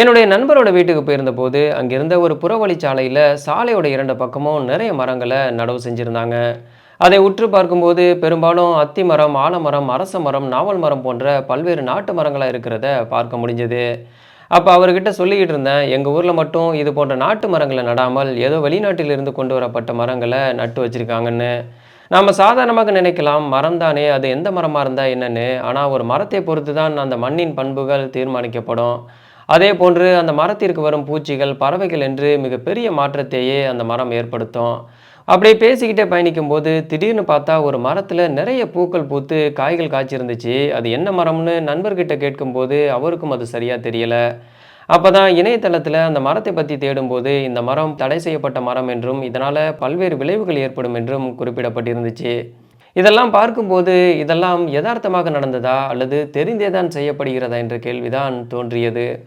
என்னுடைய நண்பரோட வீட்டுக்கு போயிருந்தபோது அங்கிருந்த ஒரு புறவழிச்சாலையில் சாலையோட இரண்டு பக்கமும் நிறைய மரங்களை நடவு செஞ்சுருந்தாங்க. அதை உற்று பார்க்கும்போது பெரும்பாலும் அத்தி மரம் ஆலமரம் அரச மரம் நாவல் மரம் போன்ற பல்வேறு நாட்டு மரங்களாக இருக்கிறத பார்க்க முடிஞ்சது. அப்போ அவர்கிட்ட சொல்லிக்கிட்டு இருந்தேன் எங்கள் ஊரில் மட்டும் இது போன்ற நாட்டு மரங்களை நடாமல் ஏதோ வெளிநாட்டிலிருந்து கொண்டு வரப்பட்ட மரங்களை நட்டு வச்சுருக்காங்கன்னு. நாம் சாதாரணமாக நினைக்கலாம் மரம் தானே அது எந்த மரமாக இருந்தால் என்னன்னு. ஆனால் ஒரு மரத்தை பொறுத்து தான் அந்த மண்ணின் பண்புகள் தீர்மானிக்கப்படும். அதே போன்று அந்த மரத்திற்கு வரும் பூச்சிகள் பறவைகள் என்று மிகப்பெரிய மாற்றத்தையே அந்த மரம் ஏற்படுத்தும். அப்படியே பேசிக்கிட்டே பயணிக்கும்போது திடீர்னு பார்த்தா ஒரு மரத்தில் நிறைய பூக்கள் பூத்து காய்கள் காய்ச்சிருந்துச்சு. அது என்ன மரம்னு நண்பர்கிட்ட கேட்கும்போது அவருக்கும் அது சரியாக தெரியலை. அப்போ தான் இணையதளத்தில் அந்த மரத்தை பற்றி தேடும்போது இந்த மரம் தடை செய்யப்பட்ட மரம் என்றும் இதனால் பல்வேறு விளைவுகள் ஏற்படும் என்றும் குறிப்பிடப்பட்டிருந்துச்சு. இதெல்லாம் பார்க்கும்போது இதெல்லாம் யதார்த்தமாக நடந்ததா அல்லது தெரிந்தே தான் செய்யப்படுகிறதா என்ற கேள்விதான் தோன்றியது.